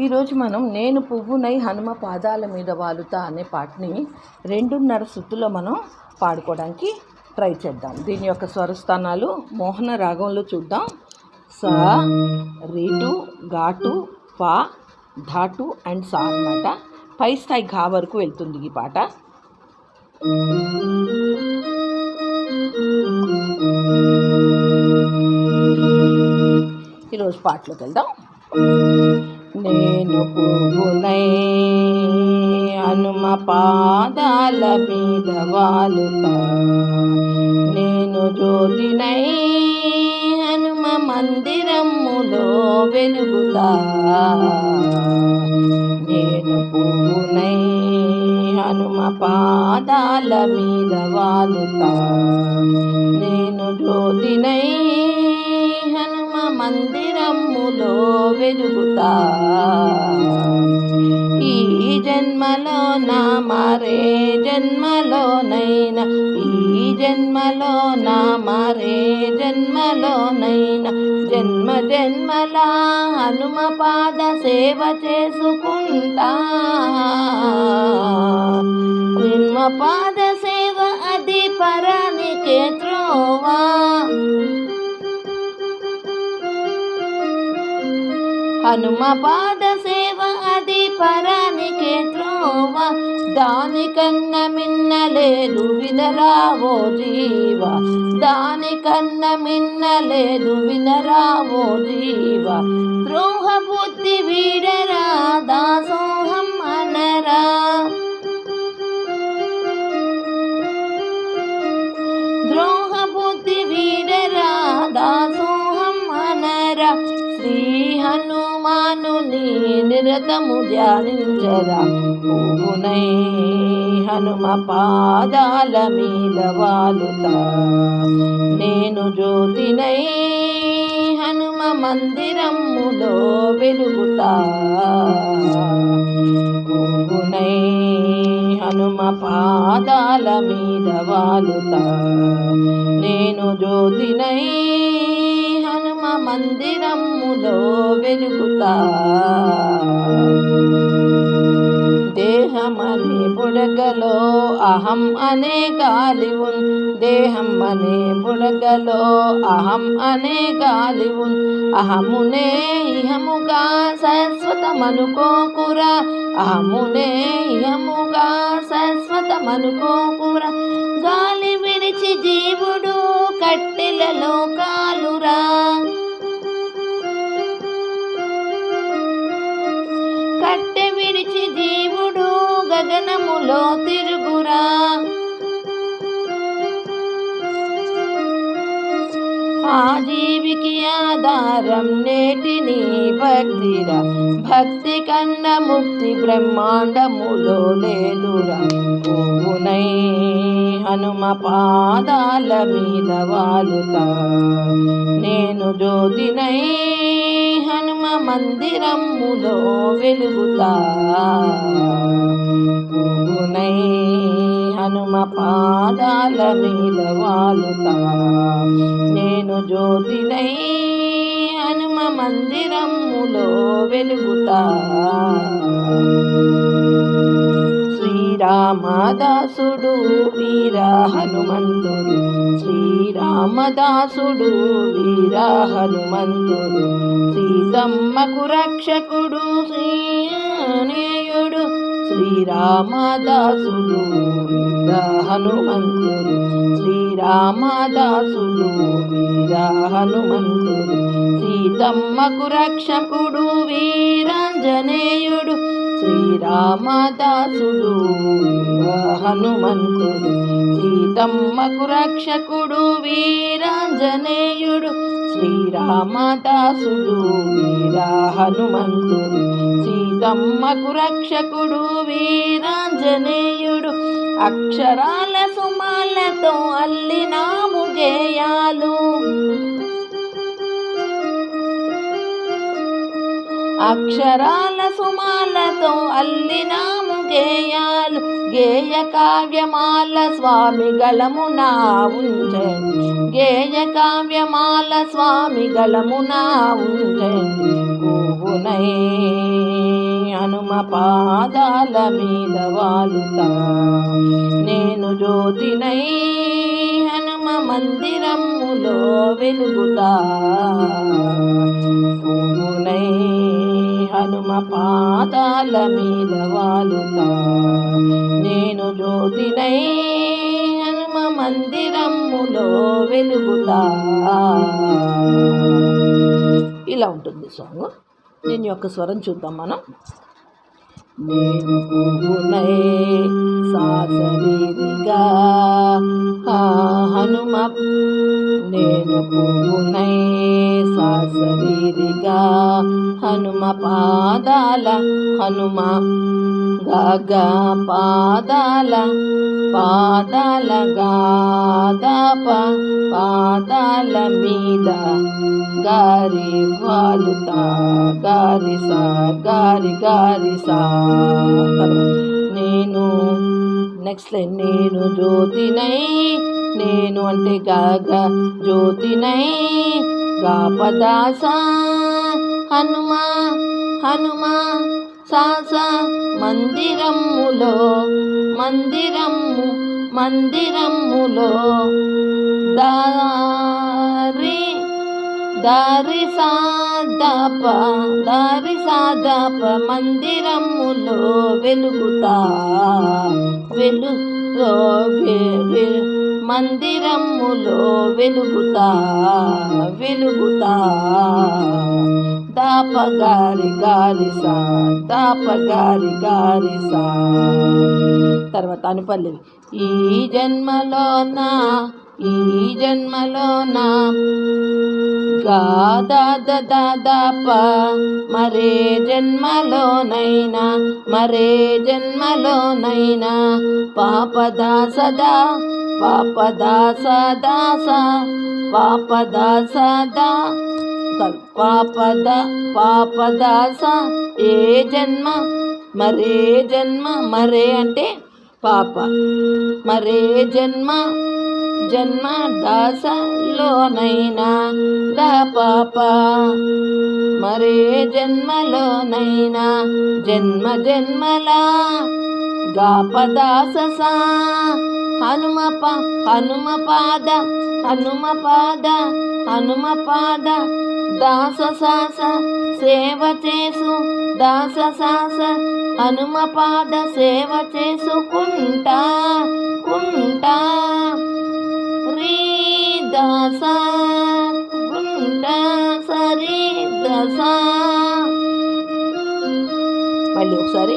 ఈరోజు మనం నేను పువ్వునై హనుమ పాదాల మీద వాలుతా అనే పాటని రెండున్నర సుత్తులో మనం పాడుకోవడానికి ట్రై చేద్దాం. దీని యొక్క స్వరస్థానాలు మోహన రాగంలో చూద్దాం. స రీటు ఘాటు పా ధాటు అండ్ సా అన్నమాట. పై స్థాయి ఘా వరకు వెళ్తుంది ఈ పాట. ఈరోజు పాటలోకి వెళ్దాం. నేను పువ్వులై హనుమ పాదాల మీద వాలుతా. నేను జోలినై హనుమ మందిరములో వెలుగుతా. నేను పువ్వునై హనుమ పాదాల మీద వాలుతా. వెలుగుతా. ఈ జన్మలో నా మరే జన్మలోనైనా ఈ జన్మలో నా మరే జన్మలోనైనా జన్మ జన్మలా హనుమ పాద సేవ చేసుకుంటా. హనుమ పాద సేవ అది పరానికే త్రోవా. హనుమ పాద సేవ అది పరానికి త్రోవ. దానికన్న మిన్నలేదు వినరావో జీవ. దానికన్న మిన్నలేదు వినరావో జీవ. ద్రోహ బుద్ధి వీడరా దాసోహం అనరా. ద్రోహ బుద్ధి వీడరా దాసోహం అనరా. శ్రీ హను నన్ను నీ నిరతము ధ్యానించరా. పువ్వునై హనుమ పాదాల మీద వాలుతా. నేను జ్యోతినై హనుమ మందిరములో వెలుగుతా. పువ్వునై హనుమ పాదాల మీద వాలుతా. నేను జ్యోతినై మందిరములో వెలుగుతా అనే బుడగలో అహం అనే గాలి ఉన్. దేహం అనే బుడగలో అహం అనే గాలి ఉన్. అహమునే ఇహముగా శాశ్వతమనుకోకురా అహమునే ఇహముగా శాశ్వతమనుకోకురా గాలి విడిచి జీవుడు కట్టెలలో కాలురా. గగనములో తిరుగురా. ఆ జీవికి ఆధారం నేటిని భక్తిరా. భక్తి కన్న ముక్తి బ్రహ్మాండములో లేదురా. పువ్వునై హనుమ పాదాల మీద వాలుతా. నేను జ్యోతినై మందిరములో వెలుగుతా. హనుమ పాదాల మీద వాలుతా. నేను జ్యోతినై హనుమ మందిరములో వెలుగుతా. శ్రీరామదాసుడు వీరా హనుమంతుడు. శ్రీరామదాసుడు వీరా హనుమంతుడు. సీతమ్మకు రక్షకుడు శ్రీనేయుడు. శ్రీరామదాసుడు వీరా హనుమంతుడు. శ్రీరామదాసుడు వీరా హనుమంతుడు. సీతమ్మకు రక్షకుడు వీరాంజనేయుడు. శ్రీరామదాసుడు హనుమంతుడు సీతమ్మకు రక్షకుడు వీరాంజనేయుడు శ్రీరామదాసుడు వీరా హనుమంతుడు సీతమ్మకు రక్షకుడు వీరాంజనేయుడు. అక్షరాల సుమాలతో అల్లినాము గేయాలు అక్షరాల సుమాలతో అల్లినాము గేయాలు. గేయ కావ్యమాల స్వామి గళమునా ఉంచండి గేయ కావ్యమాల స్వామి గళమునా ఉంచండి పువ్వునై పాదాల మీద వాలుతా. నేను జ్యోతినై హనుమ మందిరములో వెలుగుతా. పువ్వునై హనుమ పాదాల మీద వాలుతా. నేను జ్యోతినై హనుమ మందిరములో వెలుగుతా. ఇలా ఉంటుంది సాంగ్. దీని యొక్క స్వరం చూద్దాం మనం. నేను పువ్వునై సాసరిగా హనుమ నేను పువ్వునై సాసరిగా హనుమ పాదాల హనుమ గగ పాదాల పాదాల గాదప పాదాల మీద గారి వాలుతా గారి సా గారి గారి సా. నేను నెక్స్ట్ లైన్ నేను జ్యోతినై నేను అంటే గాగ జ్యోతినై. గాపదాస హనుమా హనుమ సాస మందిరములో మందిరము మందిరములో. దారి దారి సాదప దారి సాదప మందిరములో వెలుగుతా. వెలుగులో మందిరములో వెలుగుతా వెలుగుతా. దాప గారి గారి సా దాప గారి గారి సా. తర్వాత అనుపల్లివి ఈ జన్మలోన ఈ జన్మలోన గాదాదాదాప మరే జన్మలోనైనా మరే జన్మలోనైనా పాపదా సదా పాపదా సదాస పాపదా సదా పాపద పాపదాస ఏ జన్మ మరే జన్మ మరే అంటే పాప. మరే జన్మ జన్మ దాసలోనైనా దా పాప. మరే జన్మలోనైనా జన్మ జన్మలా గాపదాస సా హనుమ హనుమపాద హనుమ పాద హనుమ పాద హనుమ పాద. దాస సాస సేవ చేసు దాస సాస హనుమ పాద సేవ చేసుకుంటా కుంటా. దాస సరి దస. మళ్ళీ ఒకసారి.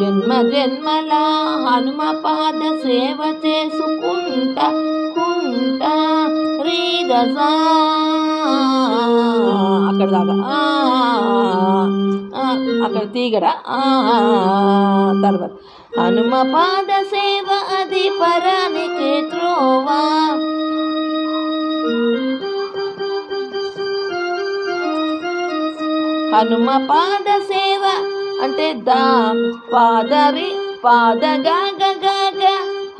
జన్మ జన్మల హనుమ పాద సేవ చేసుకుంట కుంట రీ అక్కడ దాకా. ఆ, అక్కడ తీగడ ఆ, తర్వాత. హనుమ పాద సేవ అది పరానికి త్రోవా. హనుమ పాద సేవ. అంటే దా పాదవి పాద గాగ గాగ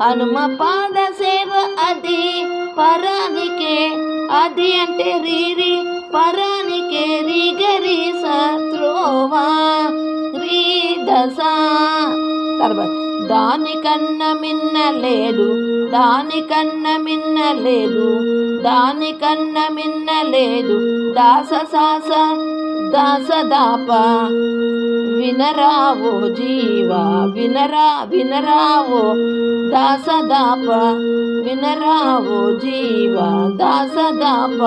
హనుమ పాద సేవ అది పరానికే. అది అంటే రీరి పరానికే. రి శత్రువా. రీ దశ తర్వాత దానికన్న మిన్న లేదు దానికన్న మిన్న లేదు దానికన్న మిన్న లేదు దాస సాస దాస దాప. వినరావో జీవా వినరా వినరావో దాస దాప. వినరావో జీవా దాస దాప.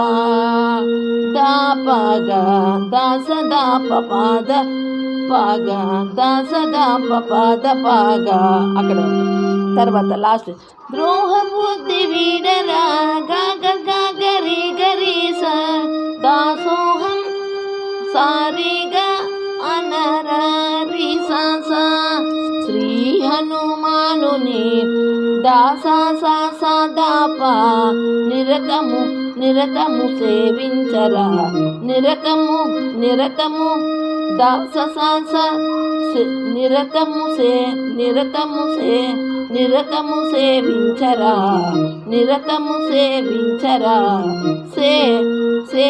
దాపగా దాస దాప పాద పాగ దాస దాప పాద పాగా. అక్కడ తర్వాత లాస్ట్ ద్రోహ బుద్ధి వీడరా గాగ గాగరి గరి స. దాసోహం సారిగా అనరారి సాస శ్రీ హనుమానుని దాసా సాసా దాప నిరతము నిరతము సేవించరా. నిరతము నిరతము దాస సాస నిరతము సే నిరతము సే నిరతము సేవించరా నిరతము సేవించరా. సే సే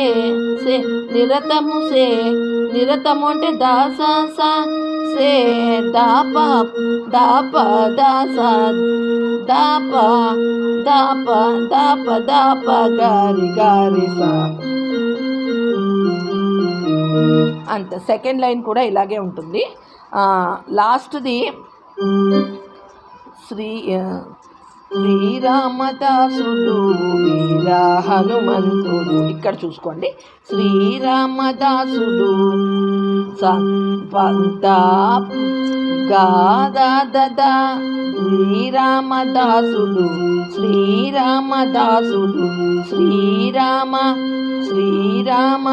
సే నిరతము సే నిరతము అంటే దాస సే దాప దాప దాస దాప దాప దాప దాప గారి గారి సా. అంత సెకండ్ లైన్ కూడా ఇలాగే ఉంటుంది. లాస్ట్ది శ్రీ శ్రీరామదాసుడు వీరా హనుమంతుడు. ఇక్కడ చూసుకోండి. శ్రీరామదాసుడు సంపంత గాదా శ్రీరామదాసుడు శ్రీరామదాసుడు శ్రీరామ శ్రీరామ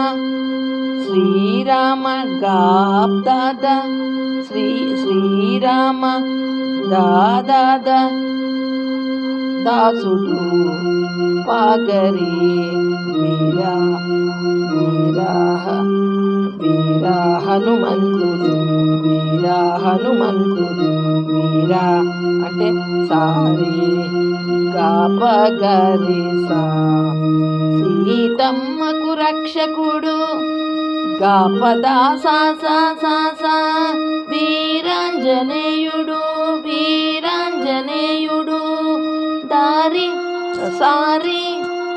శ్రీరామ గాబ్దాద శ్రీ శ్రీరామ దాదాద దాసుడు పాగరే మీరా మీరా వీరా హనుమంతుడు వీరా హనుమంతుడు వీరా అంటే సారీ. కాపగరి సీతమ్మకు రక్షకుడు. గాపదా సా సా సా సా. వీరాంజనేయుడు వీరాంజనేయుడు. దారి సారి.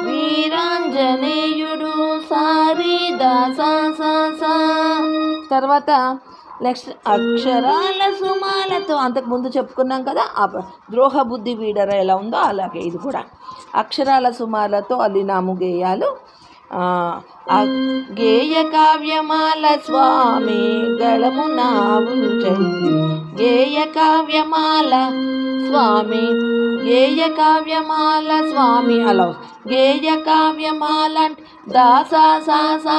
వీరాంజనేయుడు సారి దా సా సా సా. తర్వాత నెక్స్ట్ అక్షరాల సుమాలతో అంతకు ముందు చెప్పుకున్నాం కదా ఆ ద్రోహ బుద్ధి వీడర ఎలా ఉందో అలాగే ఇది కూడా. అక్షరాల సుమాలతో అల్లినాము గేయాలు. గేయ కావ్యమాల స్వామి గళమున గేయ కావ్యమాల స్వామి గేయ కావ్యమాల స్వామి అలా. గేయ కావ్యమాల అంటే దాస సా సా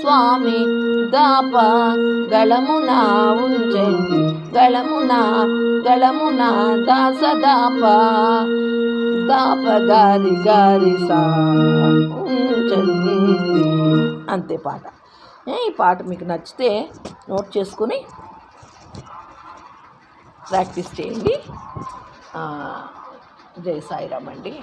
స్వామి దాప గళమున ఉంచండి గళమున గళమున దాస దాప దాప గారి గారి సా ఉంచండి అంతే పాట. ఈ పాట మీకు నచ్చితే నోట్ చేసుకుని ప్రాక్టీస్ చేయండి. జయ జై సాయిరామ్ అండి.